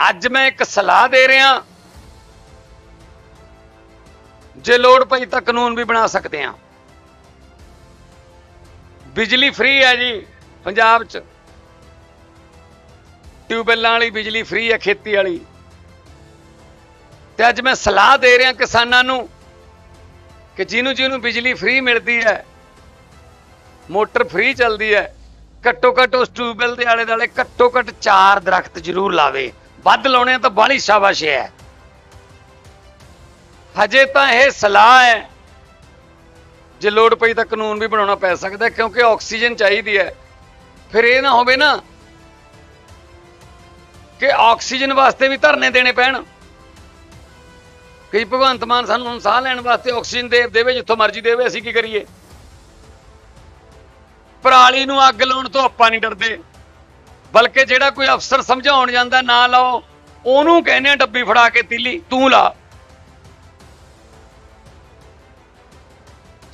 ਅੱਜ ਮੈਂ ਇੱਕ ਸਲਾਹ ਦੇ ਰਿਹਾ। ਜੇ ਲੋੜ ਪਈ ਤਾਂ ਕਾਨੂੰਨ ਵੀ ਬਣਾ ਸਕਦੇ ਆ ਬਿਜਲੀ ਫ੍ਰੀ ਹੈ ਜੀ, ਪੰਜਾਬ 'ਚ। ਟਿਊਬਵੈੱਲਾਂ ਵਾਲੀ ਬਿਜਲੀ ਫ੍ਰੀ ਹੈ, ਖੇਤੀ ਵਾਲੀ। ਤੇ ਅੱਜ ਮੈਂ ਸਲਾਹ ਦੇ ਰਿਹਾ ਕਿਸਾਨਾਂ ਨੂੰ ਕਿ ਜਿਹਨੂੰ ਜਿਹਨੂੰ ਬਿਜਲੀ ਫ੍ਰੀ ਮਿਲਦੀ ਹੈ, ਮੋਟਰ ਫ੍ਰੀ ਚੱਲਦੀ ਹੈ, ਘੱਟੋ ਘੱਟ ਉਸ ਟਿਊਬਵੈੱਲ ਦੇ ਆਲੇ ਦੁਆਲੇ ਘੱਟੋ ਘੱਟ ਚਾਰ ਦਰਖਤ ਜ਼ਰੂਰ ਲਾਵੇ। ਵੱਧ ਲਾਉਣੇ ਆ ਤਾਂ ਬਾਹਲੀ ਸ਼ਾਬਾਸ਼ ਹੈ। ਹਜੇ ਤਾਂ ਇਹ ਸਲਾਹ ਹੈ। ਜੇ ਲੋੜ ਪਈ ਤਾਂ ਕਾਨੂੰਨ ਵੀ ਬਣਾਉਣਾ ਪੈ ਸਕਦਾ ਕਿਉਂਕਿ ਆਕਸੀਜਨ ਚਾਹੀਦੀ ਹੈ। ਫਿਰ ਇਹ ਨਾ ਹੋਵੇ ਨਾ ਕਿ ਆਕਸੀਜਨ ਵਾਸਤੇ ਵੀ ਧਰਨੇ ਦੇਣੇ ਪੈਣ। ਕਈ ਭਗਵੰਤ ਮਾਨ ਸਾਨੂੰ ਸਾਹ ਲੈਣ ਵਾਸਤੇ ਆਕਸੀਜਨ ਦੇ ਦੇਵੇ, ਜਿੱਥੋਂ ਮਰਜ਼ੀ ਦੇਵੇ, ਅਸੀਂ ਕੀ ਕਰੀਏ? ਪਰਾਲੀ ਨੂੰ ਅੱਗ ਲਾਉਣ ਤੋਂ ਆਪਾਂ ਨਹੀਂ ਡਰਦੇ। ਬਲਕਿ ਜਿਹੜਾ ਕੋਈ ਅਫਸਰ ਸਮਝਾਉਣ ਜਾਂਦਾ, ਨਾ ਲਾਓ। ਉਹਨੂੰ ਕਹਿੰਦੇ ਆ ਡੱਬੀ ਫੜਾ ਕੇ ਤੀਲੀ, ਤੂੰ ਲਾ।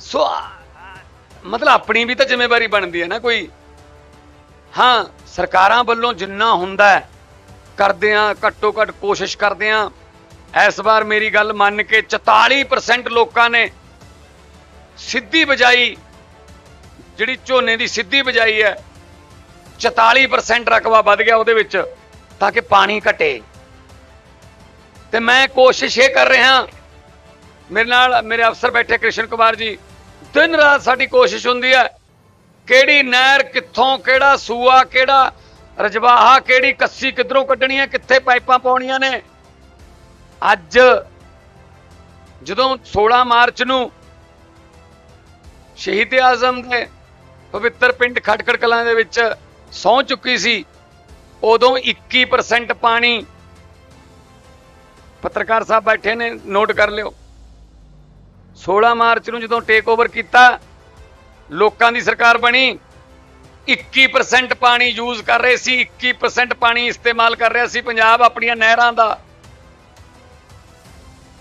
ਸੋ ਮਤਲਬ ਆਪਣੀ ਵੀ ਤਾਂ ਜ਼ਿੰਮੇਵਾਰੀ ਬਣਦੀ ਹੈ ਨਾ ਕੋਈ। ਹਾਂ, ਸਰਕਾਰਾਂ ਵੱਲੋਂ ਜਿੰਨਾ ਹੁੰਦਾ ਹੈ, ਕਰਦੇ ਆ ਘੱਟੋ ਘੱਟ ਕੋਸ਼ਿਸ਼ ਕਰਦੇ ਆ ਇਸ ਵਾਰ ਮੇਰੀ ਗੱਲ ਮੰਨ ਕੇ 44% ਲੋਕਾਂ ਨੇ ਸਿੱਧੀ ਬਜਾਈ, ਜਿਹੜੀ ਝੋਨੇ ਦੀ ਸਿੱਧੀ ਬਜਾਈ ਹੈ 44% ਰਕਬਾ ਵੱਧ ਗਿਆ ਉਹਦੇ ਵਿੱਚ ਤਾਂ ਕਿ ਪਾਣੀ ਘਟੇ। ਤੇ ਮੈਂ ਕੋਸ਼ਿਸ਼ ਇਹ ਕਰ ਰਿਹਾ, ਮੇਰੇ ਨਾਲ ਮੇਰੇ ਅਫਸਰ ਬੈਠੇ ਕ੍ਰਿਸ਼ਨ ਕੁਮਾਰ ਜੀ, ਦਿਨ ਰਾਤ ਸਾਡੀ ਕੋਸ਼ਿਸ਼ ਹੁੰਦੀ ਹੈ, ਕਿਹੜੀ ਨਹਿਰ ਕਿੱਥੋਂ, ਕਿਹੜਾ ਸੂਆ, ਕਿਹੜਾ ਰਜਵਾਹਾ, ਕਿਹੜੀ ਕੱਸੀ ਕਿੱਧਰੋਂ ਕੱਢਣੀ ਹੈ, ਕਿੱਥੇ ਪਾਈਪਾਂ ਪਾਉਣੀਆਂ ਨੇ। ਅੱਜ ਜਦੋਂ 16 ਮਾਰਚ ਨੂੰ ਸ਼ਹੀਦ ਆਜ਼ਮ ਦੇ ਪਵਿੱਤਰ ਪਿੰਡ ਖਟਕੜ ਕਲਾਂ ਦੇ ਵਿੱਚ ਸੌ ਚੁੱਕੀ ਸੀ। ਉਦੋਂ 21% ਪਾਣੀ। ਪੱਤਰਕਾਰ ਸਾਹਿਬ ਬੈਠੇ ਨੇ, ਨੋਟ ਕਰ ਲਿਓ। 16 ਮਾਰਚ ਨੂੰ ਜਦੋਂ ਟੇਕ ਓਵਰ ਕੀਤਾ, ਲੋਕਾਂ ਦੀ ਸਰਕਾਰ ਬਣੀ 21% ਪਾਣੀ ਯੂਜ਼ ਕਰ ਰਹੇ ਸੀ 21% ਪਾਣੀ ਇਸਤੇਮਾਲ ਕਰ ਰਿਹਾ ਸੀ ਪੰਜਾਬ ਆਪਣੀਆਂ ਨਹਿਰਾਂ ਦਾ।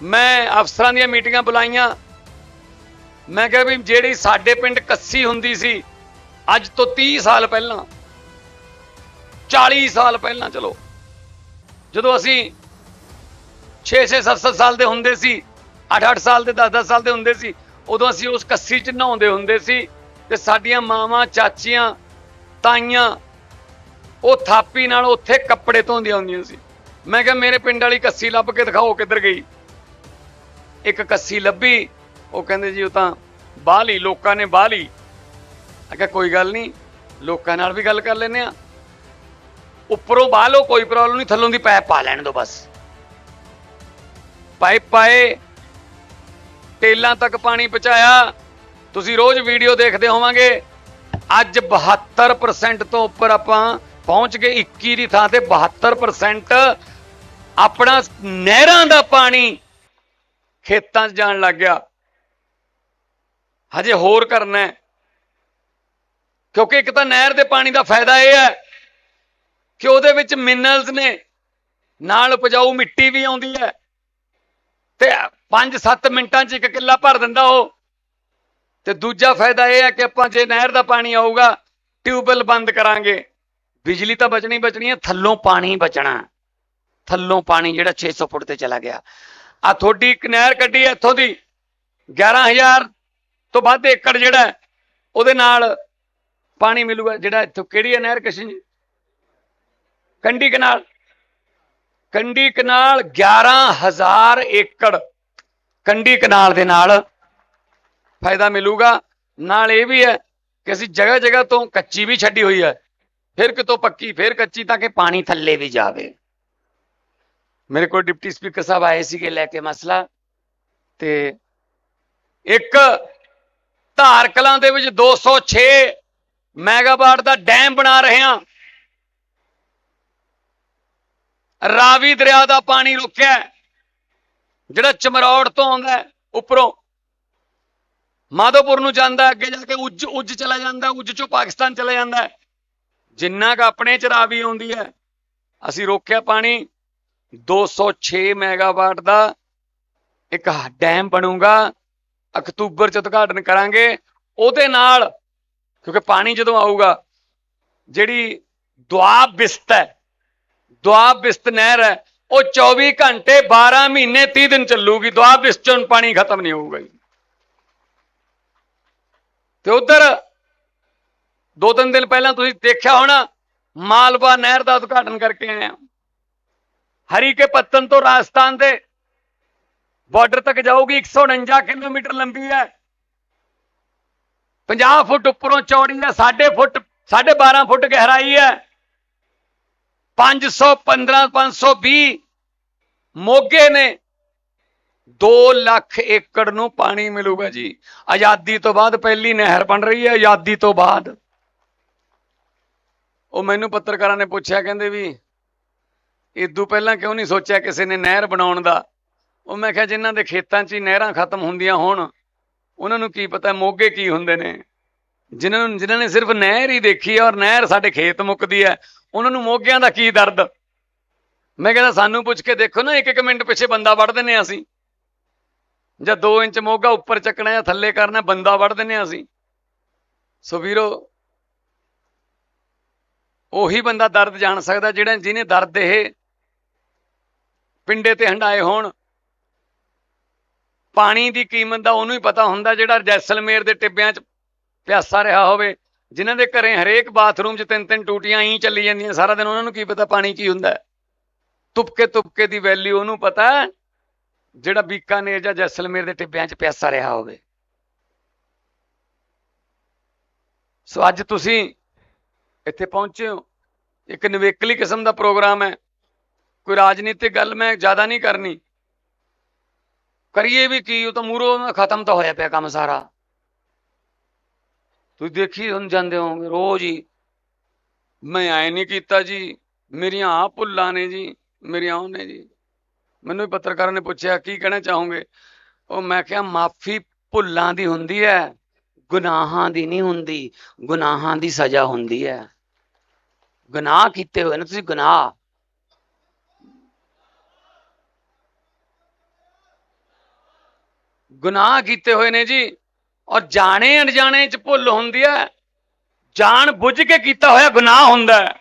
ਮੈਂ ਅਫਸਰਾਂ ਦੀਆਂ ਮੀਟਿੰਗਾਂ ਬੁਲਾਈਆਂ। ਮੈਂ ਕਿਹਾ ਵੀ ਜਿਹੜੀ ਸਾਡੇ ਪਿੰਡ ਕੱਸੀ ਹੁੰਦੀ ਸੀ, ਅੱਜ ਤੋਂ 30 ਸਾਲ ਪਹਿਲਾਂ 40 ਸਾਲ ਪਹਿਲਾਂ, ਚਲੋ। ਜਦੋਂ ਅਸੀਂ 6-6 7-7 ਸਾਲ ਦੇ ਹੁੰਦੇ ਸੀ 8-8 ਸਾਲ ਦੇ 10-10 ਸਾਲ ਦੇ ਹੁੰਦੇ ਸੀ, ਉਦੋਂ ਅਸੀਂ ਉਸ ਕੱਸੀ 'ਚ ਨਹਾਉਂਦੇ ਹੁੰਦੇ ਸੀ ਤੇ ਸਾਡੀਆਂ ਮਾਵਾਂ, ਚਾਚੀਆਂ, ਤਾਈਆਂ ਉਹ ਥਾਪੀ ਨਾਲ ਉੱਥੇ ਕੱਪੜੇ ਧੋਂਦੀਆਂ ਹੁੰਦੀਆਂ ਸੀ। ਮੈਂ ਕਿਹਾ, ਮੇਰੇ ਪਿੰਡ ਵਾਲੀ ਕੱਸੀ ਲੱਭ ਕੇ ਦਿਖਾਓ ਕਿੱਧਰ ਗਈ? ਇੱਕ ਕੱਸੀ ਲੱਭੀ, ਉਹ ਕਹਿੰਦੇ, ਜੀ, ਉਹ ਤਾਂ ਬਾਹ ਲਈ ਲੋਕਾਂ ਨੇ ਬਾਹ ਲਈ ਮੈਂ ਕਿਹਾ, ਕੋਈ ਗੱਲ ਨਹੀਂ, ਲੋਕਾਂ ਨਾਲ ਵੀ ਗੱਲ ਕਰ ਲੈਨੇ ਆ ਉੱਪਰੋਂ ਬਾਹ ਲਓ, ਕੋਈ ਪ੍ਰੋਬਲਮ ਨਹੀਂ, ਥੱਲੋਂ ਦੀ ਪਾਇਪ ਪਾ ਲੈਣ ਦਿਓ ਬਸ। ਪਾਈਪ ਪਾਏ ਟੇਲਾਂ ਤੱਕ ਪਾਣੀ ਪਹੁੰਚਾਇਆ। ਤੁਸੀਂ ਰੋਜ਼ ਵੀਡੀਓ ਦੇਖਦੇ ਹੋਵਾਂਗੇ, ਅੱਜ 72% ਤੋਂ ਉੱਪਰ ਆਪਾਂ ਪਹੁੰਚ ਗਏ 21 ਦੀ ਥਾਂ ਤੇ 72% ਆਪਣਾ ਨਹਿਰਾਂ ਦਾ ਪਾਣੀ ਖੇਤਾਂ 'ਚ ਜਾਣ ਲੱਗ ਗਿਆ। ਹਜੇ ਹੋਰ ਕਰਨਾ ਕਿਉਂਕਿ ਇੱਕ ਤਾਂ ਨਹਿਰ ਦੇ ਪਾਣੀ ਦਾ ਫਾਇਦਾ ਇਹ ਹੈ ਕਿ ਉਹਦੇ ਵਿੱਚ ਮਿਨਰਲਸ ਨੇ। ਨਾਲ ਉਪਜਾਊ ਮਿੱਟੀ ਵੀ ਆਉਂਦੀ ਹੈ। ਤੇ 5-7 ਮਿੰਟਾਂ 'ਚ ਇੱਕ ਕਿੱਲਾ ਭਰ ਦਿੰਦਾ ਉਹ। ਤੇ ਦੂਜਾ ਫਾਇਦਾ ਇਹ ਹੈ ਕਿ ਆਪਾਂ ਜੇ ਨਹਿਰ ਦਾ ਪਾਣੀ ਆਊਗਾ, ਟਿਊਬਵੈਲ ਬੰਦ ਕਰਾਂਗੇ। ਬਿਜਲੀ ਤਾਂ ਬਚਣੀ ਬਚਣੀ ਹੈ, ਥੱਲੋਂ ਪਾਣੀ ਬਚਣਾ। ਥੱਲੋਂ ਪਾਣੀ ਜਿਹੜਾ 600 ਫੁੱਟ ਤੇ ਚਲਾ ਗਿਆ। ਆ ਤੁਹਾਡੀ ਇੱਕ ਨਹਿਰ ਕੱਢੀ ਹੈ ਇੱਥੋਂ ਦੀ 11000 ਤੋਂ ਵੱਧ ਏਕੜ ਜਿਹੜਾ ਉਹਦੇ ਨਾਲ ਪਾਣੀ ਮਿਲੂਗਾ। ਜਿਹੜਾ ਇੱਥੋਂ ਕਿਹੜੀ ਹੈ ਨਹਿਰ ਕਿਸ਼ਨ ਜੀ ਕੰਡੀ ਕਨਾਲ। ਕੰਡੀ ਕਨਾਲ 11000 ਏਕੜ। ਕੰਢੀ ਕਨਾਲ ਦੇ ਨਾਲ ਫਾਇਦਾ ਮਿਲੂਗਾ। ਨਾਲ ਇਹ ਵੀ ਹੈ ਕਿ ਅਸੀਂ ਜਗ੍ਹਾ ਜਗ੍ਹਾ ਤੋਂ ਕੱਚੀ ਵੀ ਛੱਡੀ ਹੋਈ ਹੈ। ਫਿਰ ਕਿਤੋਂ ਪੱਕੀ, ਫਿਰ ਕੱਚੀ ਤਾਂ ਕਿ ਪਾਣੀ ਥੱਲੇ ਵੀ ਜਾਵੇ। ਮੇਰੇ ਕੋਲ ਡਿਪਟੀ ਸਪੀਕਰ ਸਾਹਿਬ ਆਏ ਸੀਗੇ ਲੈ ਕੇ ਮਸਲਾ। ਤੇ ਇੱਕ ਧਾਰ ਕਲਾਂ ਦੇ ਵਿੱਚ 206 ਮੈਗਾਵਾਟ ਦਾ ਡੈਮ ਬਣਾ ਰਹੇ ਹਾਂ। ਰਾਵੀ ਦਰਿਆ ਦਾ ਪਾਣੀ ਰੁਕਿਆ ਜਿਹੜਾ ਚਮਰੌੜ ਤੋਂ ਆਉਂਦਾ ਉੱਪਰੋਂ ਮਾਧੋਪੁਰ ਨੂੰ ਜਾਂਦਾ ਅੱਗੇ ਜਾ ਕੇ ਉੱਜ ਉੱਜ ਚਲਾ ਜਾਂਦਾ ਉੱਜ ਚੋਂ ਪਾਕਿਸਤਾਨ ਚਲਾ ਜਾਂਦਾ ਜਿੰਨਾ ਕ ਆਪਣੇ ਚ ਰਾਵੀ ਆਉਂਦੀ ਹੈ, ਅਸੀਂ ਰੋਕਿਆ ਪਾਣੀ 206 ਮੈਗਾਵਾਟ ਦਾ ਇੱਕ ਡੈਮ ਬਣੂਗਾ, ਅਕਤੂਬਰ ਚ ਉਦਘਾਟਨ ਕਰਾਂਗੇ। ਉਹਦੇ ਨਾਲ, ਕਿਉਂਕਿ ਪਾਣੀ ਜਦੋਂ ਆਊਗਾ, ਜਿਹੜੀ ਦੁਆਬ ਬਿਸਤ ਹੈ ਦੁਆਬ ਬਿਸਤ ਨਹਿਰ ਹੈ, ਉਹ 24 ਘੰਟੇ 12 ਮਹੀਨੇ 30 ਦਿਨ ਚੱਲੂਗੀ ਦੁਆਬ ਬਿਸਤ ਚੋਂ ਪਾਣੀ ਖਤਮ ਨਹੀਂ ਹੋਊਗਾ ਜੀ। ਤੇ ਉਧਰ ਦੋ ਤਿੰਨ ਦਿਨ ਪਹਿਲਾਂ ਤੁਸੀਂ ਦੇਖਿਆ ਹੋਣਾ, ਮਾਲਵਾ ਨਹਿਰ ਦਾ ਉਦਘਾਟਨ ਕਰਕੇ ਆਏ ਆ ਹਰੀ ਕੇ ਪੱਤਨ ਤੋਂ ਰਾਜਸਥਾਨ ਦੇ ਬਾਰਡਰ ਤੱਕ ਜਾਊਗੀ 149 ਕਿਲੋਮੀਟਰ ਲੰਬੀ ਹੈ। 50 ਫੁੱਟ ਉੱਪਰੋਂ ਚੌੜੀ ਹੈ 6 ਫੁੱਟ 12.5 ਫੁੱਟ ਗਹਿਰਾਈ ਹੈ। 515 520 ਮੋਗੇ ਨੇ 2 ਲੱਖ ਏਕੜ ਨੂੰ ਪਾਣੀ ਮਿਲੂਗਾ ਜੀ। ਆਜ਼ਾਦੀ ਤੋਂ ਬਾਅਦ ਪਹਿਲੀ ਨਹਿਰ ਬਣ ਰਹੀ ਹੈ, ਆਜ਼ਾਦੀ ਤੋਂ ਬਾਅਦ। ਉਹ ਮੈਨੂੰ ਪੱਤਰਕਾਰਾਂ ਨੇ ਪੁੱਛਿਆ, ਕਹਿੰਦੇ ਵੀ ਇਦੋਂ ਪਹਿਲਾਂ ਕਿਉਂ ਨਹੀਂ ਸੋਚਿਆ ਕਿਸੇ ਨੇ ਨਹਿਰ ਬਣਾਉਣ ਦਾ? ਉਹ ਮੈਂ ਕਿਹਾ, ਜਿਨ੍ਹਾਂ ਦੇ ਖੇਤਾਂ 'ਚ ਹੀ ਨਹਿਰਾਂ ਖਤਮ ਹੁੰਦੀਆਂ ਹੋਣ, ਉਹਨਾਂ ਨੂੰ ਕੀ ਪਤਾ ਮੋਗੇ ਕੀ ਹੁੰਦੇ ਨੇ। ਜਿਨ੍ਹਾਂ ਨੂੰ, ਜਿਨ੍ਹਾਂ ਨੇ ਸਿਰਫ ਨਹਿਰ ਹੀ ਦੇਖੀ ਹੈ ਔਰ ਨਹਿਰ ਸਾਡੇ ਖੇਤ ਮੁੱਕਦੀ ਹੈ ਉਹਨਾਂ ਨੂੰ ਮੋਗਿਆਂ ਦਾ ਕੀ ਦਰਦ? ਮੈਂ ਕਹਿੰਦਾ, ਸਾਨੂੰ ਪੁੱਛ ਕੇ ਦੇਖੋ ਨਾ ਇੱਕ ਇੱਕ ਮਿੰਟ ਪਿੱਛੇ ਬੰਦਾ ਵੜ ਦਿੰਨੇ ਆ ਅਸੀਂ। ਜਾਂ 2 ਇੰਚ ਮੋਗਾ ਉੱਪਰ ਚੱਕਣਾ ਜਾਂ ਥੱਲੇ ਕਰਨਾ, ਬੰਦਾ ਵੜ ਦਿੰਨੇ ਆ ਅਸੀਂ। ਸੋ ਵੀਰੋ, ਉਹੀ ਬੰਦਾ ਦਰਦ ਜਾਣ ਸਕਦਾ ਜਿਹੜਾ ਜਿਹਨੇ ਦਰਦ ਇਹ ਪਿੰਡੇ ਤੇ ਹੰਡਾਏ ਹੋਣ। ਪਾਣੀ ਦੀ ਕੀਮਤ ਦਾ ਉਹਨੂੰ ਹੀ ਪਤਾ ਹੁੰਦਾ ਜਿਹੜਾ ਜੈਸਲਮੇਰ ਦੇ ਟਿੱਬਿਆਂ 'ਚ ਪਿਆਸਾ ਰਿਹਾ ਹੋਵੇ। ਜਿਨ੍ਹਾਂ ਦੇ ਘਰੇ ਹਰੇਕ ਬਾਥਰੂਮ 'ਚ ਤਿੰਨ ਤਿੰਨ ਟੂਟੀਆਂ ਹੀ ਚੱਲੀ ਜਾਂਦੀਆਂ, ਸਾਰਾ ਦਿਨ ਉਹਨਾਂ ਨੂੰ ਕੀ ਪਤਾ ਪਾਣੀ ਕੀ ਹੁੰਦਾ। ਤੁਪਕੇ ਤੁਪਕੇ ਦੀ ਵੈਲਿਊ ਉਹਨੂੰ ਪਤਾ, ਜਿਹੜਾ ਬੀਕਾਨੇਰ ਜਾਂ ਜੈਸਲਮੇਰ ਦੇ ਟਿੱਬਿਆਂ 'ਚ ਪਿਆਸਾ ਰਿਹਾ ਹੋਵੇ। ਸੋ ਅੱਜ ਤੁਸੀਂ ਇੱਥੇ ਪਹੁੰਚੇ ਹੋ। ਇੱਕ ਨਿਵੇਕਲੀ ਕਿਸਮ ਦਾ ਪ੍ਰੋਗਰਾਮ ਹੈ। ਕੋਈ ਰਾਜਨੀਤਿਕ ਗੱਲ ਮੈਂ ਜ਼ਿਆਦਾ ਨਹੀਂ ਕਰਨੀ। ਕਰੀਏ ਵੀ ਕੀ, ਉਹ ਤਾਂ ਮੂਰੋਂ ਖਤਮ ਤਾਂ ਹੋਇਆ ਪਿਆ ਕੰਮ ਸਾਰਾ। ਤੁਸੀਂ ਦੇਖੀ ਹੁਣ ਜਾਂਦੇ ਹੋਗੇ ਰੋਜ਼ ਹੀ। ਮੈਂ ਐ ਨਹੀਂ ਕੀਤਾ ਜੀ, ਮੇਰੀਆਂ ਆ ਭੁੱਲਾਂ ਨੇ ਜੀ, ਮੇਰੀਆਂ ਉਹ ਨੇ ਜੀ। ਮੈਨੂੰ ਵੀ ਪੱਤਰਕਾਰਾਂ ਨੇ ਪੁੱਛਿਆ, ਕੀ ਕਹਿਣਾ ਚਾਹੋਗੇ? ਉਹ ਮੈਂ ਕਿਹਾ, ਮਾਫੀ ਭੁੱਲਾਂ ਦੀ ਹੁੰਦੀ ਹੈ ਗੁਨਾਹਾਂ ਦੀ ਨਹੀਂ ਹੁੰਦੀ, ਗੁਨਾਹਾਂ ਦੀ ਸਜ਼ਾ ਹੁੰਦੀ ਹੈ ਗੁਨਾਹ ਕੀਤੇ ਹੋਏ ਨੇ, ਤੁਸੀਂ ਗੁਨਾਹ। ਗੁਨਾਹ ਕੀਤੇ ਹੋਏ ਨੇ ਜੀ ਔਰ ਜਾਣੇ ਅਣਜਾਣੇ ਚ ਭੁੱਲ ਹੁੰਦੀ ਹੈ ਜਾਣ ਬੁੱਝ ਕੇ ਕੀਤਾ ਹੋਇਆ ਗੁਨਾਹ ਹੁੰਦਾ ਹੈ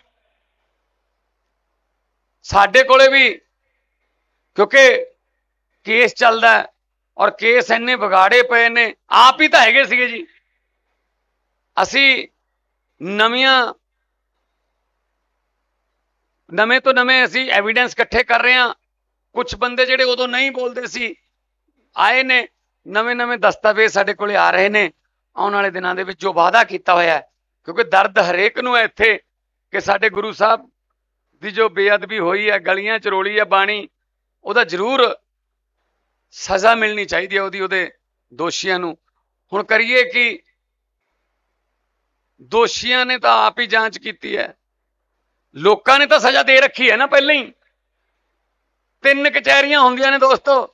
ਸਾਡੇ ਕੋਲੇ ਵੀ, ਕਿਉਂਕਿ ਕੇਸ ਚੱਲਦਾ ਔਰ ਕੇਸ ਇੰਨੇ ਵਿਗਾੜੇ ਪਏ ਨੇ, ਆਪ ਹੀ ਤਾਂ ਹੈਗੇ ਸੀਗੇ ਜੀ। ਅਸੀਂ ਨਵੀਆਂ, ਨਵੇਂ ਤੋਂ ਨਵੇਂ ਅਸੀਂ ਐਵੀਡੈਂਸ ਇਕੱਠੇ ਕਰ ਰਹੇ ਹਾਂ। ਕੁਝ ਬੰਦੇ ਜਿਹੜੇ ਉਦੋਂ ਨਹੀਂ ਬੋਲਦੇ ਸੀ, ਆਏ ਨੇ। ਨਵੇਂ ਨਵੇਂ ਦਸਤਾਵੇਜ਼ ਸਾਡੇ ਕੋਲੇ ਆ ਰਹੇ ਨੇ। ਆਉਣ ਵਾਲੇ ਦਿਨਾਂ ਦੇ ਵਿੱਚ ਜੋ ਵਾਅਦਾ ਕੀਤਾ ਹੋਇਆ ਹੈ, ਕਿਉਂਕਿ ਦਰਦ ਹਰੇਕ ਨੂੰ ਹੈ ਇੱਥੇ ਕਿ ਸਾਡੇ ਗੁਰੂ ਸਾਹਿਬ ਦੀ ਜੋ ਬੇਅਦਬੀ ਹੋਈ ਹੈ, ਗਲੀਆਂ ਚ ਰੋਲੀ ਹੈ, ਬਾਣੀ, ਉਹਦਾ ਜ਼ਰੂਰ ਸਜ਼ਾ ਮਿਲਣੀ ਚਾਹੀਦੀ ਹੈ ਉਹਦੀ, ਉਹਦੇ ਦੋਸ਼ੀਆਂ ਨੂੰ। ਹੁਣ ਕਰੀਏ ਕਿ ਦੋਸ਼ੀਆਂ ਨੇ ਤਾਂ ਆਪ ਹੀ ਜਾਂਚ ਕੀਤੀ ਹੈ। ਲੋਕਾਂ ਨੇ ਤਾਂ ਸਜ਼ਾ ਦੇ ਰੱਖੀ ਹੈ ਨਾ ਪਹਿਲਾਂ ਹੀ। ਤਿੰਨ ਕਚਹਿਰੀਆਂ ਹੁੰਦੀਆਂ ਨੇ ਦੋਸਤੋ।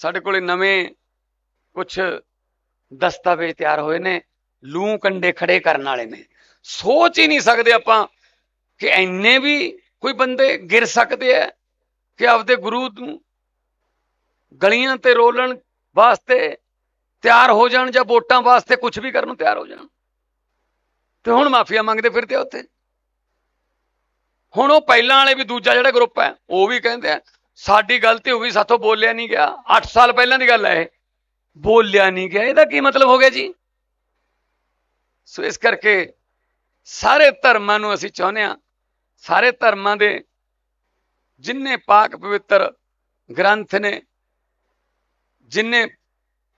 ਸਾਡੇ ਕੋਲੇ ਨਵੇਂ ਕੁਝ ਦਸਤਾਵੇਜ਼ ਤਿਆਰ ਹੋਏ ਨੇ, ਲੂ ਕੰਡੇ ਖੜੇ ਕਰਨ ਵਾਲੇ ਨੇ। ਸੋਚ ਹੀ ਨਹੀਂ ਸਕਦੇ ਆਪਾਂ ਕਿ ਐਨੇ ਵੀ ਕੋਈ ਬੰਦੇ ਗਿਰ ਸਕਦੇ ਆ ਕਿ ਆਪਦੇ ਗੁਰੂ ਨੂੰ ਗਲੀਆਂ ਤੇ ਰੋਲਣ ਵਾਸਤੇ ਤਿਆਰ ਹੋ ਜਾਣ ਜਾਂ ਵੋਟਾਂ ਵਾਸਤੇ ਕੁਝ ਵੀ ਕਰਨ ਨੂੰ ਤਿਆਰ ਹੋ ਜਾਣ। ਤੇ ਹੁਣ ਮਾਫੀਆ ਮੰਗਦੇ ਫਿਰਦੇ ਆ ਉੱਥੇ। ਹੁਣ ਉਹ ਪਹਿਲਾਂ ਵਾਲੇ ਵੀ ਦੂਜਾ ਜਿਹੜਾ ਗਰੁੱਪ ਹੈ ਉਹ ਵੀ ਕਹਿੰਦੇ ਆ ਸਾਡੀ ਗਲਤੀ ਹੋ ਗਈ ਸਾਥੋਂ ਬੋਲਿਆ ਨਹੀਂ ਗਿਆ। 8 ਸਾਲ ਪਹਿਲਾਂ ਦੀ ਗੱਲ ਹੈ ਇਹ। ਬੋਲਿਆ ਨਹੀਂ ਗਿਆ। ਇਹਦਾ ਕੀ ਮਤਲਬ ਹੋ ਗਿਆ ਜੀ? ਸੋ ਇਸ ਕਰਕੇ ਸਾਰੇ ਧਰਮਾਂ ਨੂੰ ਅਸੀਂ ਚਾਹੁੰਦੇ ਆ ਸਾਰੇ ਧਰਮਾਂ ਦੇ ਜਿੰਨੇ ਪਾਕ ਪਵਿੱਤਰ ਗ੍ਰੰਥ ਨੇ, ਜਿੰਨੇ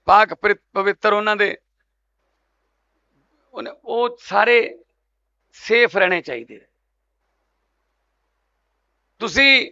ਪਾਕ ਪਰਿ- ਪਵਿੱਤਰ ਉਹਨਾਂ ਦੇ, ਉਹਨੇ- ਉਹ ਸਾਰੇ ਸੇਫ ਰਹਿਣੇ ਚਾਹੀਦੇ। ਤੁਸੀਂ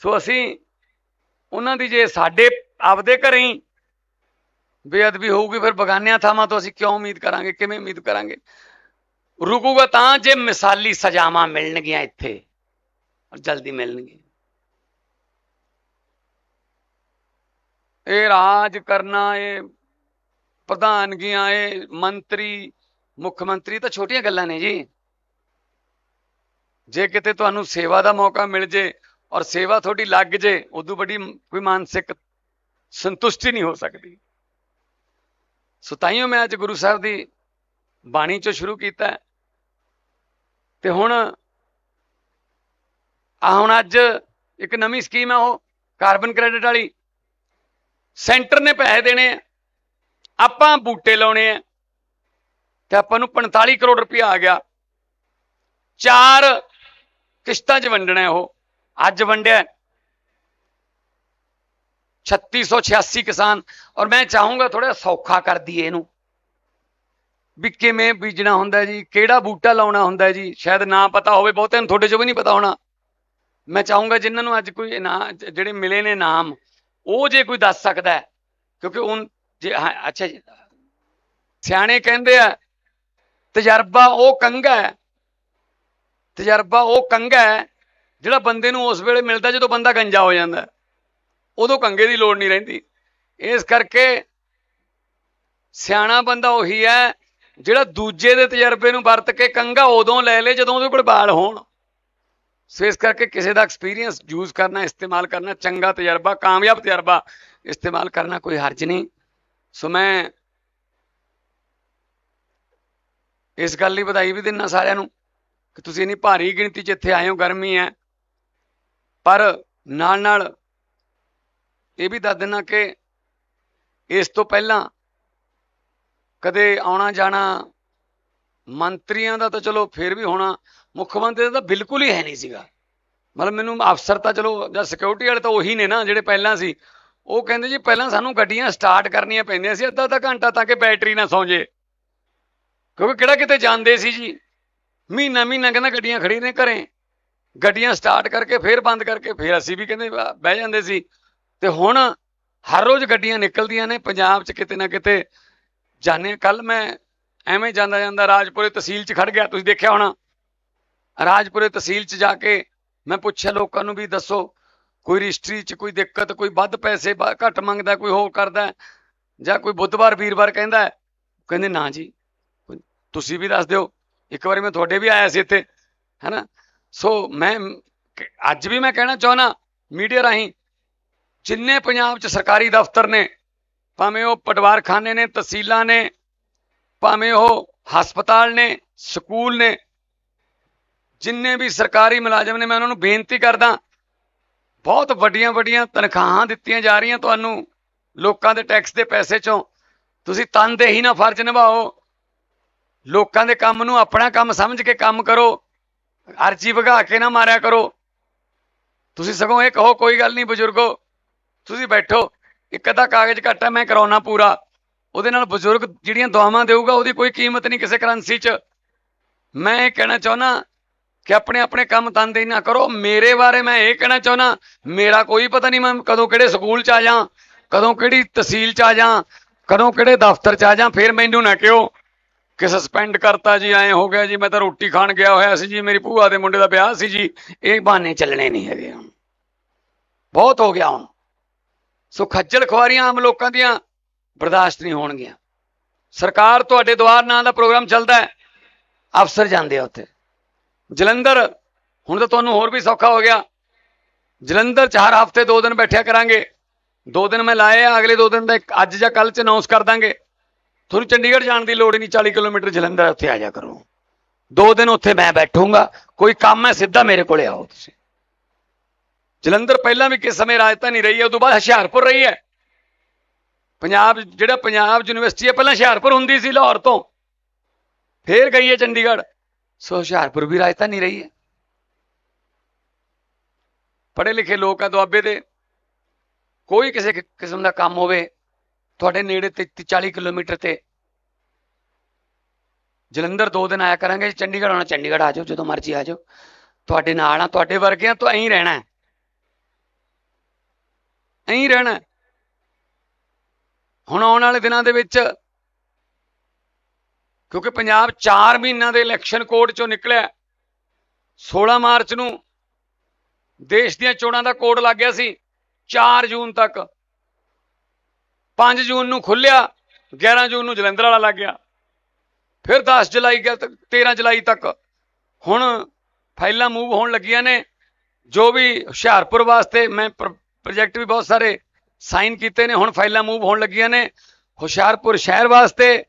ਸੋ ਅਸੀਂ ਉਹਨਾਂ ਦੀ ਜੇ ਸਾਡੇ ਆਪਦੇ ਘਰੇ ਹੀ ਬੇਅਦਬੀ ਹੋਊਗੀ, ਫਿਰ ਬਗਾਨਿਆਂ ਥਾਵਾਂ ਤੋਂ ਅਸੀਂ ਕਿਉਂ ਉਮੀਦ ਕਰਾਂਗੇ, ਕਿਵੇਂ ਉਮੀਦ ਕਰਾਂਗੇ? ਰੁਕੂਗਾ ਤਾਂ ਜੇ ਮਿਸਾਲੀ ਸਜ਼ਾਵਾਂ ਮਿਲਣਗੀਆਂ ਇੱਥੇ ਔਰ ਜਲਦੀ ਮਿਲਣਗੀਆਂ। ਇਹ ਰਾਜ ਕਰਨਾ, ਇਹ ਪ੍ਰਧਾਨਗੀਆਂ, ਇਹ ਮੰਤਰੀ, ਮੁੱਖ ਮੰਤਰੀ ਤਾਂ ਛੋਟੀਆਂ ਗੱਲਾਂ ਨੇ ਜੀ। ਜੇ ਕਿਤੇ ਤੁਹਾਨੂੰ ਸੇਵਾ ਦਾ ਮੌਕਾ ਮਿਲ ਜੇ ਔਰ ਸੇਵਾ ਤੁਹਾਡੀ ਲੱਗ ਜੇ, ਉਦੋਂ ਵੱਡੀ ਕੋਈ ਮਾਨਸਿਕ ਸੰਤੁਸ਼ਟੀ ਨਹੀਂ ਹੋ ਸਕਦੀ। ਸੋ ਤਾਈਓ ਮੈਂ ਅੱਜ ਗੁਰੂ ਸਾਹਿਬ ਦੀ ਬਾਣੀ ਚੋਂ ਸ਼ੁਰੂ ਕੀਤਾ ਤੇ ਹੁਣ ਆ ਹੁਣ ਅੱਜ ਇੱਕ ਨਵੀਂ ਸਕੀਮ ਹੈ ਉਹ, ਕਾਰਬਨ ਕ੍ਰੈਡਿਟ ਵਾਲੀ। ਸੈਂਟਰ ਨੇ ਪੈਸੇ ਦੇਣੇ ਆ। ਆਪਾਂ ਬੂਟੇ ਲਾਉਣੇ ਆ। ਤੇ ਆਪਾਂ ਨੂੰ 45 ਕਰੋੜ ਰੁਪਇਆ ਆ ਗਿਆ। ਚਾਰ ਕਿਸ਼ਤਾਂ 'ਚ ਵੰਡਣਾ ਉਹ। ਅੱਜ ਵੰਡਿਆ 3686 ਕਿਸਾਨ ਔਰ ਮੈਂ ਚਾਹੂੰਗਾ ਥੋੜਾ ਸੌਖਾ ਕਰ ਦਈਏ ਇਹਨੂੰ। ਵੀ ਕਿਵੇਂ ਬੀਜਣਾ ਹੁੰਦਾ ਜੀ ਕਿਹੜਾ ਬੂਟਾ ਲਾਉਣਾ ਹੁੰਦਾ ਜੀ ਸ਼ਾਇਦ ਨਾ ਪਤਾ ਹੋਵੇ ਬਹੁਤਿਆਂ ਨੂੰ ਤੁਹਾਡੇ ਚੋਂ ਵੀ ਨਹੀਂ ਪਤਾ ਹੋਣਾ। ਮੈਂ ਚਾਹੂੰਗਾ ਜਿਨ੍ਹਾਂ ਨੂੰ ਅੱਜ ਕੋਈ ਨਾ ਜਿਹੜੇ ਮਿਲੇ ਨੇ ਨਾਮ ਉਹ ਜੇ ਕੋਈ ਦੱਸ ਸਕਦਾ ਹੈ ਕਿਉਂਕਿ ਉਹ ਜੇ ਹਾਂ, ਅੱਛਾ ਜੀ। ਸਿਆਣੇ ਕਹਿੰਦੇ ਆ ਤਜਰਬਾ ਉਹ ਕੰਗਾ ਹੈ ਤਜਰਬਾ ਉਹ ਕੰਗਾ ਹੈ ਜਿਹੜਾ ਬੰਦੇ ਨੂੰ ਉਸ ਵੇਲੇ ਮਿਲਦਾ ਜਦੋਂ ਬੰਦਾ ਗੰਜਾ ਹੋ ਜਾਂਦਾ, ਉਦੋਂ ਕੰਗੇ ਦੀ ਲੋੜ ਨਹੀਂ ਰਹਿੰਦੀ। ਇਸ ਕਰਕੇ ਸਿਆਣਾ ਬੰਦਾ ਉਹੀ ਹੈ, ਜਿਹੜਾ ਦੂਜੇ ਦੇ ਤਜਰਬੇ ਨੂੰ ਵਰਤ ਕੇ ਕੰਗਾ ਉਦੋਂ ਲੈ ਲੇ ਜਦੋਂ ਉਹਦੇ ਕੋਲ ਬਾਲ ਹੋਣ। ਸੋ ਇਸ ਕਰਕੇ ਕਿਸੇ ਦਾ ਐਕਸਪੀਰੀਅੰਸ ਯੂਜ਼ ਕਰਨਾ, ਇਸਤੇਮਾਲ ਕਰਨਾ, ਚੰਗਾ ਤਜਰਬਾ, ਕਾਮਯਾਬ ਤਜਰਬਾ ਇਸਤੇਮਾਲ ਕਰਨਾ ਕੋਈ ਹਰਜ ਨਹੀਂ। ਸੋ ਮੈਂ ਇਸ ਗੱਲ ਲਈ ਵਧਾਈ ਵੀ ਦਿੰਨਾ ਸਾਰਿਆਂ ਨੂੰ ਕਿ ਤੁਸੀਂ ਇੰਨੀ ਭਾਰੀ ਗਿਣਤੀ 'ਚ ਇੱਥੇ ਆਏ ਹੋ, ਗਰਮੀ ਹੈ। ਪਰ ਨਾਲ ਨਾਲ ਇਹ ਵੀ ਦੱਸ ਦੇਣਾ ਕਿ ਇਸ ਤੋਂ ਪਹਿਲਾਂ ਕਦੇ ਆਉਣਾ ਜਾਣਾ ਮੰਤਰੀਆਂ ਦਾ ਤਾਂ ਚਲੋ ਫੇਰ ਵੀ ਹੋਣਾ, ਮੁੱਖ ਮੰਤਰੀ ਦਾ ਤਾਂ ਬਿਲਕੁਲ ਹੀ ਹੈ ਨਹੀਂ ਸੀਗਾ। ਮਤਲਬ ਮੈਨੂੰ ਅਫਸਰ ਤਾਂ ਚਲੋ ਜਾਂ ਸਿਕਿਉਰਿਟੀ ਵਾਲੇ ਤਾਂ ਉਹੀ ਨੇ ਨਾ ਜਿਹੜੇ ਪਹਿਲਾਂ ਸੀ। ਉਹ ਕਹਿੰਦੇ ਜੀ ਪਹਿਲਾਂ ਸਾਨੂੰ ਗੱਡੀਆਂ ਸਟਾਰਟ ਕਰਨੀਆਂ ਪੈਂਦੀਆਂ ਸੀ ਅੱਧਾ ਅੱਧਾ ਘੰਟਾ ਤਾਂ ਕਿ ਬੈਟਰੀ ਨਾ ਸੌਂ ਜੇ। ਕਿਉਂਕਿ ਕਿਹੜਾ ਕਿਤੇ ਜਾਂਦੇ ਸੀ ਜੀ। ਮਹੀਨਾ ਮਹੀਨਾ ਕਹਿੰਦਾ ਗੱਡੀਆਂ ਖੜੀ ਨੇ ਘਰੇ। ਗੱਡੀਆਂ ਸਟਾਰਟ ਕਰਕੇ ਫੇਰ ਬੰਦ ਕਰਕੇ ਫੇਰ ਅਸੀਂ ਵੀ ਕਹਿੰਦੇ ਬਹਿ ਜਾਂਦੇ ਸੀ। ਤੇ ਹੁਣ ਹਰ ਰੋਜ਼ ਗੱਡੀਆਂ ਨਿਕਲਦੀਆਂ ਨੇ, ਪੰਜਾਬ 'ਚ ਕਿਤੇ ਨਾ ਕਿਤੇ ਜਾਣੇ ਕੱਲ ਮੈਂ ਐਵੇਂ ਜਾਂਦਾ ਜਾਂਦਾ ਰਾਜਪੁਰੇ ਤਹਿਸੀਲ 'ਚ ਖੜ ਗਿਆ, ਤੁਸੀਂ ਦੇਖਿਆ ਹੋਣਾ। ਰਾਜਪੁਰੇ ਤਹਿਸੀਲ 'ਚ ਜਾ ਕੇ ਮੈਂ ਪੁੱਛਿਆ ਲੋਕਾਂ ਨੂੰ ਵੀ ਦੱਸੋ, ਕੋਈ ਰਜਿਸਟਰੀ 'ਚ ਕੋਈ ਦਿੱਕਤ, ਕੋਈ ਵੱਧ ਪੈਸੇ ਘੱਟ ਮੰਗਦਾ, ਕੋਈ ਹੋਰ ਕਰਦਾ, ਜਾਂ ਕੋਈ ਬੁੱਧਵਾਰ, ਵੀਰਵਾਰ ਕਹਿੰਦਾ ਕਹਿੰਦੇ ਨਾ ਜੀ ਤੁਸੀਂ ਵੀ ਦੱਸ ਦਿਓ। ਇੱਕ ਵਾਰੀ ਮੈਂ ਤੁਹਾਡੇ ਵੀ ਆਇਆ ਸੀ ਇੱਥੇ, ਹੈਨਾ? ਸੋ ਮੈਂ ਅੱਜ ਵੀ ਮੈਂ ਕਹਿਣਾ ਚਾਹਣਾ ਮੀਡੀਆ ਰਾਹੀਂ ਜਿੰਨੇ ਪੰਜਾਬ 'ਚ ਸਰਕਾਰੀ ਦਫ਼ਤਰ ਨੇ, ਭਾਵੇਂ ਉਹ ਪਟਵਾਰਖਾਨੇ ਨੇ, ਤਹਿਸੀਲਾਂ ਨੇ, ਭਾਵੇਂ ਉਹ ਹਸਪਤਾਲ ਨੇ, ਸਕੂਲ ਨੇ, ਜਿੰਨੇ ਵੀ ਸਰਕਾਰੀ ਮੁਲਾਜ਼ਮ ਨੇ, ਮੈਂ ਉਹਨਾਂ ਨੂੰ ਬੇਨਤੀ ਕਰਦਾ, ਬਹੁਤ ਵੱਡੀਆਂ ਵੱਡੀਆਂ ਤਨਖਾਹਾਂ ਦਿੱਤੀਆਂ ਜਾ ਰਹੀਆਂ ਤੁਹਾਨੂੰ ਲੋਕਾਂ ਦੇ ਟੈਕਸ ਦੇ ਪੈਸੇ ਚੋਂ। ਤੁਸੀਂ ਤਨਦੇਹੀ ਨਾਲ ਫਰਜ਼ ਨਿਭਾਓ। ਲੋਕਾਂ ਦੇ ਕੰਮ ਨੂੰ ਆਪਣਾ ਕੰਮ ਸਮਝ ਕੇ ਕੰਮ ਕਰੋ। ਅਰਜੀ ਵਗਾ ਕੇ ਨਾ ਮਾਰਿਆ ਕਰੋ। ਤੁਸੀਂ ਸਗੋਂ ਇਹ ਕਹੋ, ਕੋਈ ਗੱਲ ਨਹੀਂ ਬਜ਼ੁਰਗੋ। ਤੁਸੀਂ ਬੈਠੋ। ਇੱਕ ਅੱਧਾ ਕਾਗਜ਼ ਘੱਟ ਹੈ ਮੈਂ ਕਰਾਉਣਾ ਪੂਰਾ। ਉਹਦੇ ਨਾਲ ਬਜ਼ੁਰਗ ਜਿਹੜੀਆਂ ਦੁਆਵਾਂ ਦੇਊਗਾ, ਉਹਦੀ ਕੋਈ ਕੀਮਤ ਨਹੀਂ ਕਿਸੇ ਕਰੰਸੀ 'ਚ। ਮੈਂ ਇਹ ਕਹਿਣਾ ਚਾਹੁੰਦਾ ਕਿ ਆਪਣੇ ਆਪਣੇ ਕੰਮ ਤਨਦੇਹੀ ਨਾ ਕਰੋ। ਮੇਰੇ ਬਾਰੇ ਮੈਂ ਇਹ ਕਹਿਣਾ ਚਾਹੁੰਦਾ ਮੇਰਾ ਕੋਈ ਪਤਾ ਨਹੀਂ ਮੈਂ ਕਦੋਂ ਕਿਹੜੇ ਸਕੂਲ 'ਚ ਆ ਜਾਂ, ਕਦੋਂ ਕਿਹੜੀ ਤਹਿਸੀਲ 'ਚ ਆ ਜਾਂ, ਕਦੋਂ ਕਿਹੜੇ ਦਫ਼ਤਰ 'ਚ ਆ ਜਾਂ, ਫਿਰ ਮੈਨੂੰ ਨਾ ਕਿਉਂ ਕਿ ਸਸਪੈਂਡ ਕਰਤਾ ਜੀ, ਐਂ ਹੋ ਗਿਆ ਜੀ, ਮੈਂ ਤਾਂ ਰੋਟੀ ਖਾਣ ਗਿਆ ਹੋਇਆ ਸੀ ਜੀ, ਮੇਰੀ ਭੂਆ ਦੇ ਮੁੰਡੇ ਦਾ ਵਿਆਹ ਸੀ ਜੀ, ਇਹ ਬਹਾਨੇ ਚੱਲਣੇ ਨਹੀਂ ਹੈਗੇ ਹੁਣ। ਬਹੁਤ ਹੋ ਗਿਆ ਹੁਣ। ਸੋ ਖੱਜਲ ਖੁਆਰੀਆਂ ਆਮ ਲੋਕਾਂ ਦੀਆਂ ਬਰਦਾਸ਼ਤ ਨਹੀਂ ਹੋਣਗੀਆਂ। ਸਰਕਾਰ ਤੁਹਾਡੇ ਦੁਆਰ ਨਾਂ ਦਾ ਪ੍ਰੋਗਰਾਮ ਚੱਲਦਾ ਹੈ, ਅਫਸਰ ਜਾਂਦੇ ਆ ਉੱਥੇ। ਜਲੰਧਰ, ਹੁਣ ਤਾਂ ਤੁਹਾਨੂੰ ਹੋਰ ਵੀ ਸੌਖਾ ਹੋ ਗਿਆ। ਜਲੰਧਰ ਚ ਹਰ ਹਫ਼ਤੇ ਦੋ ਦਿਨ ਬੈਠਿਆ ਕਰਾਂਗੇ। ਦੋ ਦਿਨ ਮੈਂ ਲਾਏ ਆ, ਅਗਲੇ ਦੋ ਦਿਨ ਦਾ ਅੱਜ ਜਾਂ ਕੱਲ ਚ ਅਨਾਉਂਸ ਕਰ ਦਾਂਗੇ। ਤੁਹਾਨੂੰ ਚੰਡੀਗੜ੍ਹ ਜਾਣ ਦੀ ਲੋੜ ਹੀ ਨਹੀਂ 40 ਕਿਲੋਮੀਟਰ ਜਲੰਧਰ ਹੈ, ਉੱਥੇ ਆ ਜਾ ਕਰੋ। ਦੋ ਦਿਨ ਉੱਥੇ ਮੈਂ ਬੈਠੂੰਗਾ ਕੋਈ ਕੰਮ ਹੈ ਸਿੱਧਾ ਮੇਰੇ ਕੋਲੇ ਆਓ ਤੁਸੀਂ। ਜਲੰਧਰ ਪਹਿਲਾਂ ਵੀ ਕਿਸ ਸਮੇਂ ਰਾਜਧਾਨੀ ਰਹੀ ਹੈ ਉਦੋਂ ਬਾਅਦ ਹੁਸ਼ਿਆਰਪੁਰ ਰਹੀ ਹੈ। ਪੰਜਾਬ ਜਿਹੜਾ ਪੰਜਾਬ ਯੂਨੀਵਰਸਿਟੀ ਹੈ ਪਹਿਲਾਂ ਹੁਸ਼ਿਆਰਪੁਰ ਹੁੰਦੀ ਸੀ ਲਾਹੌਰ ਤੋਂ। ਫੇਰ ਗਈ ਹੈ ਚੰਡੀਗੜ੍ਹ ਸੋ ਹੁਸ਼ਿਆਰਪੁਰ ਵੀ ਰਾਜਧਾਨੀ ਰਹੀ ਹੈ। ਪੜ੍ਹੇ ਲਿਖੇ ਲੋਕ ਆ ਦੁਆਬੇ ਦੇ। ਕੋਈ ਕਿਸੇ ਕਿ- ਕਿਸਮ ਦਾ ਕੰਮ ਹੋਵੇ ਤੁਹਾਡੇ ਨੇੜੇ ਤੇ 40 ਕਿਲੋਮੀਟਰ ਤੇ। ਜਲੰਧਰ ਦੋ ਦਿਨ ਆਇਆ ਕਰਾਂਗੇ, ਚੰਡੀਗੜ੍ਹ ਆਉਣਾ, ਚੰਡੀਗੜ੍ਹ ਆ ਜਾਓ, ਜਦੋਂ ਮਰਜ਼ੀ ਆ ਜਾਓ। ਤੁਹਾਡੇ ਨਾਲ ਆ, ਤੁਹਾਡੇ ਵਰਗਿਆਂ ਤੋਂ ਐਂ ਰਹਿਣਾ ਹੈ। ਐਂ ਰਹਿਣਾ ਹੁਣ ਆਉਣ ਵਾਲੇ ਦਿਨਾਂ ਦੇ ਵਿੱਚ, ਕਿਉਂਕਿ ਪੰਜਾਬ 4 ਮਹੀਨਿਆਂ ਦੇ ਇਲੈਕਸ਼ਨ ਕੋਡ ਚੋਂ ਨਿਕਲਿਆ 16 ਮਾਰਚ ਨੂੰ ਦੇਸ਼ ਦੀਆਂ ਚੋਣਾਂ ਦਾ ਕੋਡ ਲੱਗ ਗਿਆ ਸੀ 4 ਜੂਨ ਤੱਕ। 5 ਜੂਨ ਨੂੰ ਖੁੱਲਿਆ 11 ਜੂਨ ਨੂੰ ਜਲੰਧਰ ਵਾਲਾ ਲੱਗ ਗਿਆ। ਫਿਰ 10 ਜੁਲਾਈ ਤੱਕ 13 ਜੁਲਾਈ ਤੱਕ ਹੁਣ ਫਾਈਲਾਂ ਮੂਵ ਹੋਣ ਲੱਗੀਆਂ ਨੇ। ਜੋ ਵੀ ਹੁਸ਼ਿਆਰਪੁਰ ਵਾਸਤੇ ਮੈਂ ਪ੍ਰ- ਪ੍ਰੋਜੈਕਟ ਵੀ ਬਹੁਤ ਸਾਰੇ ਸਾਈਨ ਕੀਤੇ ਨੇ, ਹੁਣ ਫਾਈਲਾਂ ਮੂਵ ਹੋਣ ਲੱਗੀਆਂ ਨੇ। ਹੁਸ਼ਿਆਰਪੁਰ ਸ਼ਹਿਰ ਵਾਸਤੇ,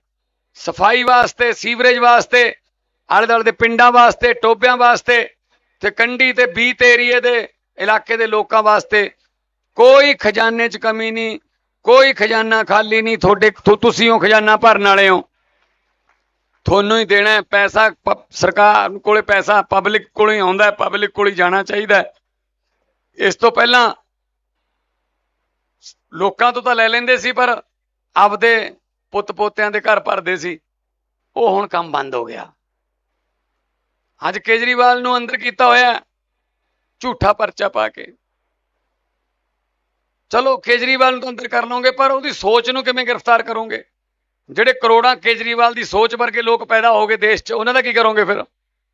ਸਫ਼ਾਈ ਵਾਸਤੇ, ਸੀਵਰੇਜ ਵਾਸਤੇ ਆਲੇ ਦੁਆਲੇ ਦੇ ਪਿੰਡਾਂ ਵਾਸਤੇ ਟੋਬਿਆਂ ਵਾਸਤੇ ਤੇ ਕੰਢੀ ਤੇ ਬੀਤ ਏਰੀਏ ਦੇ ਇਲਾਕੇ ਦੇ ਲੋਕਾਂ ਵਾਸਤੇ ਕੋਈ ਖਜ਼ਾਨੇ 'ਚ ਕਮੀ ਨਹੀਂ। ਕੋਈ ਖਜ਼ਾਨਾ ਖਾਲੀ ਨਹੀਂ ਤੁਹਾਡੇ ਤੁਸੀਂ ਹੋ ਖਜ਼ਾਨਾ ਭਰਨ ਵਾਲੇ ਹੋ। ਤੁਹਾਨੂੰ ਹੀ ਦੇਣਾ ਹੈ ਪੈਸਾ, ਪ- ਸਰਕਾਰ ਕੋਲੇ ਪੈਸਾ, ਪਬਲਿਕ ਕੋਲੋਂ ਹੀ ਆਉਂਦਾ ਹੈ, ਪਬਲਿਕ ਕੋਲ ਹੀ ਜਾਣਾ ਚਾਹੀਦਾ ਹੈ। ਇਸ ਤੋਂ ਪਹਿਲਾਂ ਲੋਕਾਂ ਤੋਂ ਤਾਂ ਲੈ ਲੈਂਦੇ ਸੀ, ਪਰ ਆਪਦੇ ਪੁੱਤ ਪੋਤਿਆਂ ਦੇ ਘਰ ਭਰਦੇ ਸੀ। ਉਹ ਹੁਣ ਕੰਮ ਬੰਦ ਹੋ ਗਿਆ। ਅੱਜ ਕੇਜਰੀਵਾਲ ਨੂੰ ਅੰਦਰ ਕੀਤਾ ਹੋਇਆ ਝੂਠਾ ਪਰਚਾ ਪਾ ਕੇ। ਚਲੋ ਕੇਜਰੀਵਾਲ ਨੂੰ ਤਾਂ ਅੰਦਰ ਕਰ ਲਓਗੇ, ਪਰ ਉਹਦੀ ਸੋਚ ਨੂੰ ਕਿਵੇਂ ਗ੍ਰਿਫਤਾਰ ਕਰੋਗੇ? ਜਿਹੜੇ ਕਰੋੜਾਂ ਕੇਜਰੀਵਾਲ ਦੀ ਸੋਚ ਵਰਗੇ ਲੋਕ ਪੈਦਾ ਹੋ ਗਏ ਦੇਸ਼ 'ਚ, ਉਹਨਾਂ ਦਾ ਕੀ ਕਰੋਗੇ ਫਿਰ?